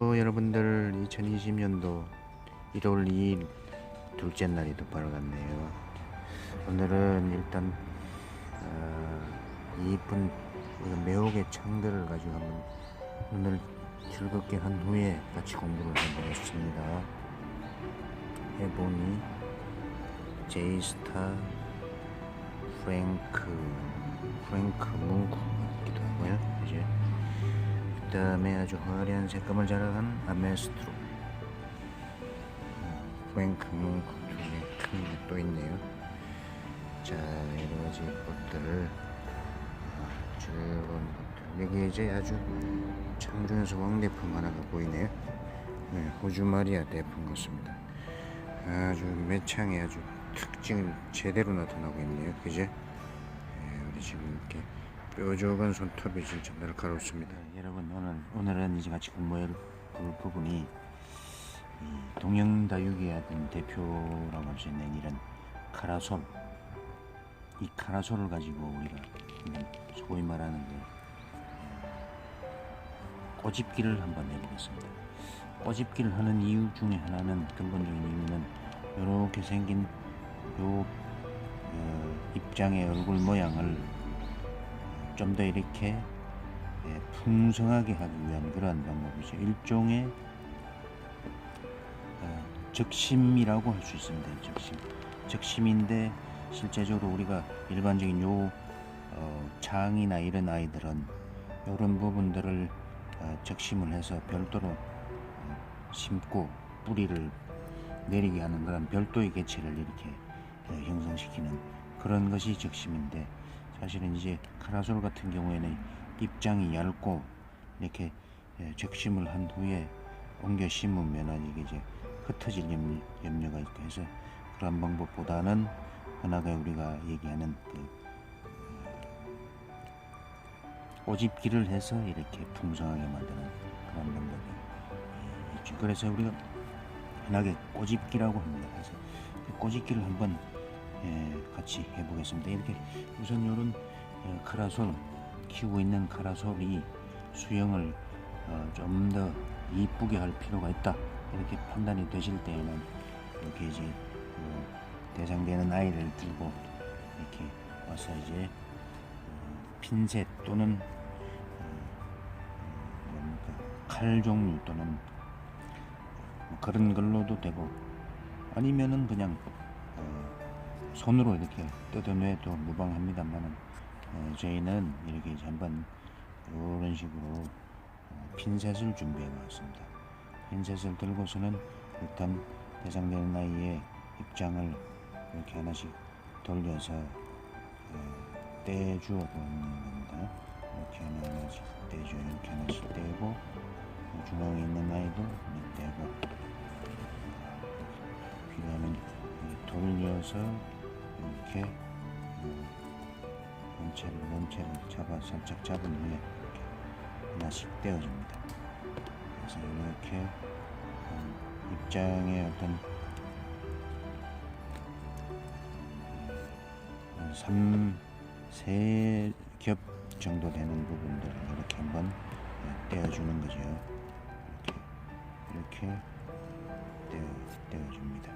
어, 여러분들 2020년도 1월 2일 둘째 날이 또 갔네요. 오늘은 일단 어, 이쁜 매혹의 창들을 가지고 한번 오늘 즐겁게 한 후에 같이 공부를 해보겠습니다. 해보니 제이스타 프랭크 프랭크 뭉크 같기도 하고요. 이제 그 다음에 아주 화려한 색감을 자랑한 아메스트로 프랭크 뭉크 두개 큰게 또 있네요. 자 여러 가지 것들을 아, 즐거운 것들 여기 이제 아주 창중에서 왕대품 하나가 보이네요. 네, 호주 마리아 대품 같습니다. 아주 매창에 아주 특징을 제대로 나타나고 있네요. 그제? 예, 우리 지금 이렇게 뾰족한 손톱이 진짜 날카롭습니다. 여러분 오늘 오늘은 이제 같이 공부할 볼 부분이 이 동영다육의 어떤 대표라고 할 수 있는 이런 카라솔 이 카라솔을 가지고 우리가 소위 말하는 그 어, 꼬집기를 한번 해보겠습니다. 꼬집기를 하는 이유 중에 하나는 근본적인 이유는 이렇게 생긴 요 어, 입장의 얼굴 모양을 좀 더 이렇게 예, 풍성하게 하기 위한 그러한 방법이죠. 일종의 어, 적심이라고 할 수 있습니다. 적심. 적심인데 실제적으로 우리가 일반적인 요 어, 장이나 이런 아이들은 이런 부분들을 어, 적심을 해서 별도로 어, 심고 뿌리를 내리게 하는 그런 별도의 개체를 이렇게 어, 형성시키는 그런 것이 적심인데 사실은 이제 카라솔 같은 경우에는 입장이 얇고 이렇게 예, 적심을 한 후에 옮겨 심으면 이게 이제 흩어질 염, 염려가 있고 해서 그런 방법보다는 흔하게 우리가 얘기하는 그 어, 꼬집기를 해서 이렇게 풍성하게 만드는 그런 방법이 예, 있죠. 그래서 우리가 흔하게 꼬집기라고 합니다. 그래서 그 꼬집기를 한번 예, 같이 해보겠습니다. 이렇게 우선 이런 예, 카라솔 키우고 있는 카라솔이 수영을 어, 좀더 이쁘게 할 필요가 있다 이렇게 판단이 되실 때에는 이렇게 이제 그 대상되는 아이를 들고 이렇게 와서 이제 어, 핀셋 또는 어, 칼 종류 또는 뭐 그런 걸로도 되고 아니면은 그냥 어, 손으로 이렇게 뜯어내도 무방합니다만은 어, 저희는 이렇게 이제 한번 이런 식으로 어, 핀셋을 준비해 봤습니다. 핀셋을 들고서는 일단 대상되는 아이의 입장을 이렇게 하나씩 돌려서 어, 떼주어 보는 겁니다. 이렇게 하나 하나씩 떼줘 이렇게 하나씩 떼고 어, 중앙에 있는 아이도 떼고 필요하면 이 돌려서 이렇게 어, 원체를 원체를 잡아 살짝 잡은 후에 이렇게 하나씩 떼어줍니다. 그래서 이렇게 어, 입장의 어떤 3, 세겹 정도 되는 부분들을 이렇게 한번 어, 떼어주는 거죠. 이렇게 이렇게 떼어, 떼어줍니다.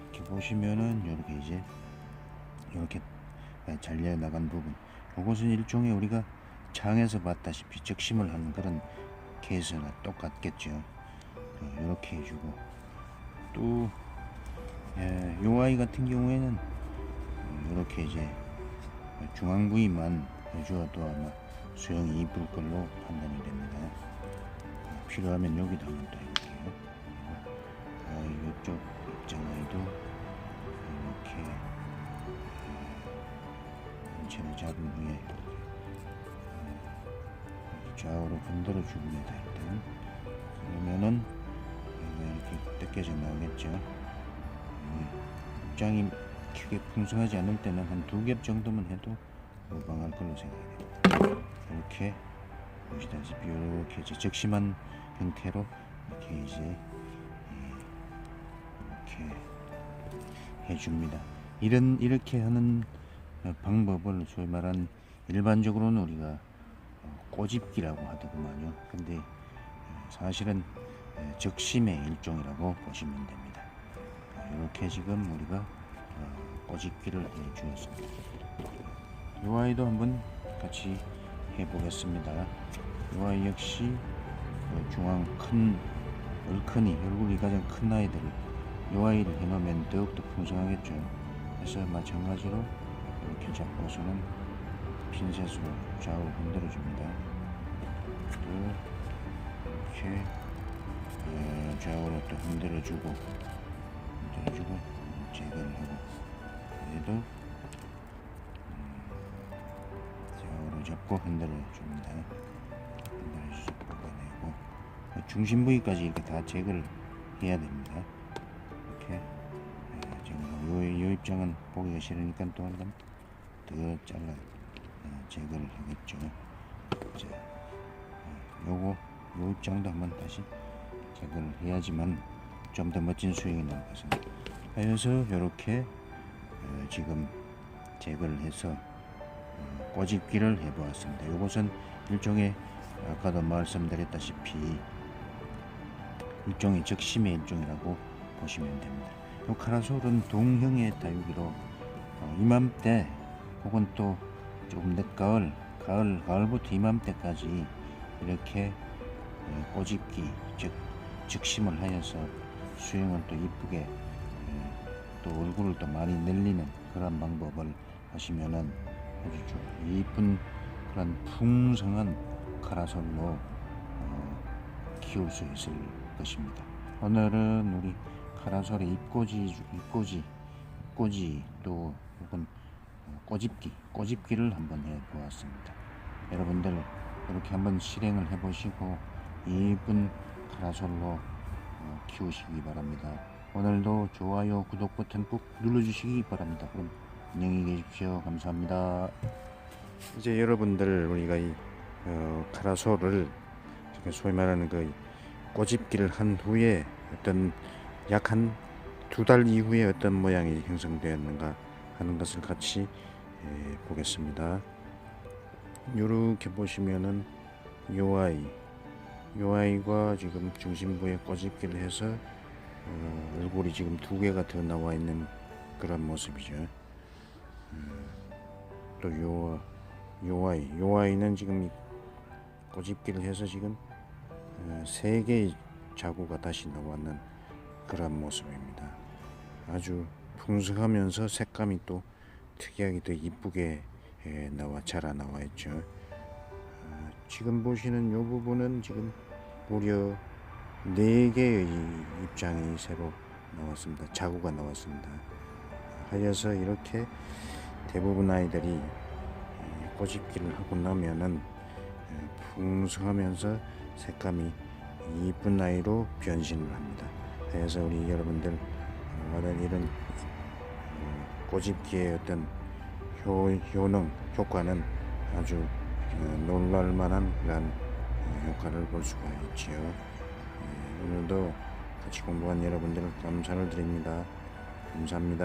이렇게 보시면은 이렇게 이제 이렇게 잘려 나간 부분 이것은 일종의 우리가 장에서 봤다시피 적심을 하는 그런 케이스나 똑같겠죠. 이렇게 해주고 또 예, 요 아이 같은 경우에는 이렇게 이제 중앙 부위만 해주어도 아마 수영이 이쁠 걸로 판단이 됩니다. 필요하면 여기도 한번 더 해볼게요. 아, 이쪽 전체를 잡은 후에 좌우로 흔들어 줍니다. 일단 그러면은 이렇게 뜯겨져 나오겠죠. 이 입장이 크게 풍성하지 않을 때는 한 두 겹 정도만 해도 무방할 걸로 생각해요. 이렇게 보시다시피 이렇게 적심한 형태로 이렇게 이제 예, 이렇게 해줍니다. 이런 이렇게 하는 어, 방법을 소위 말한 일반적으로는 우리가 어, 꼬집기라고 하더구만요. 근데 어, 사실은 에, 적심의 일종이라고 보시면 됩니다. 이렇게 지금 우리가 어, 꼬집기를 해 주었습니다. 이 아이도 한번 같이 해보겠습니다. 이 아이 역시 그 중앙 큰 얼큰이 얼굴이 가장 큰 아이들을 이 아이를 해놓으면 더욱더 풍성하겠죠. 그래서 마찬가지로 이렇게 잡고서는 핀셋으로 좌우로 흔들어 줍니다. 이렇게 어, 좌우로 또 흔들어 주고 흔들어 주고 제거를 하고 얘도 음, 좌우로 잡고 흔들어 줍니다. 흔들어 주고 뽑아내고 그 중심 부위까지 이렇게 다 제거를 해야 됩니다. 이렇게 예, 요, 요 입장은 보기가 싫으니까 또 한번 더 잘라 어, 제거를 하겠죠. 자, 어, 요거 요 입장도 한번 다시 제거를 해야지만 좀 더 멋진 수익이 나올 것입니다. 하여서 이렇게 어, 지금 제거를 해서 어, 꼬집기를 해보았습니다. 이것은 일종의 아까도 말씀드렸다시피 일종의 적심의 일종이라고 보시면 됩니다. 이 카라솔은 동형의 다육이로 어, 이맘때 혹은 또 조금 늦가을, 가을, 가을부터 이맘때까지 이렇게 어, 꼬집기, 즉 적심을 하여서 수영을 또 이쁘게 어, 또 얼굴을 또 많이 늘리는 그런 방법을 하시면은 아주 좀 이쁜 그런 풍성한 카라솔로 어, 키울 수 있을 것입니다. 오늘은 우리 카라솔의 잎꽂이, 잎꽂이, 잎꽂이 또 혹은 어, 꼬집기, 꼬집기를 한번 해 보았습니다. 여러분들 이렇게 한번 실행을 해 보시고 이쁜 카라솔로 어, 키우시기 바랍니다. 오늘도 좋아요, 구독 버튼 꾹 눌러주시기 바랍니다. 그럼 안녕히 계십시오. 감사합니다. 이제 여러분들 우리가 이 어, 카라솔을 소위 말하는 그 꼬집기를 한 후에 어떤 약 한 두 달 이후에 어떤 모양이 형성되었는가 하는 것을 같이 예, 보겠습니다. 이렇게 보시면은 요 아이, 요 아이가 지금 중심부에 꼬집기를 해서 어, 얼굴이 지금 두 개가 더 나와 있는 그런 모습이죠. 음, 또요 요 아이, 요 아이는 지금 이 꼬집기를 해서 지금 어, 세 개의 자구가 다시 나왔는 그런 모습입니다. 아주 풍성하면서 색감이 또 특이하게 더 이쁘게 예, 나와 자라 나와 있죠. 아, 지금 보시는 이 부분은 지금 무려 네 개의 이 입장이 새로 나왔습니다. 자구가 나왔습니다. 하여서 이렇게 대부분 아이들이 예, 꼬집기를 하고 나면은 예, 풍성하면서 색감이 이쁜 아이로 변신을 합니다. 그래서 우리 여러분들 어, 어떤 이런 어, 꼬집기의 어떤 효, 효능, 효과는 아주 어, 놀랄만한 그런 어, 효과를 볼 수가 있지요. 예, 오늘도 같이 공부한 여러분들 감사를 드립니다. 감사합니다.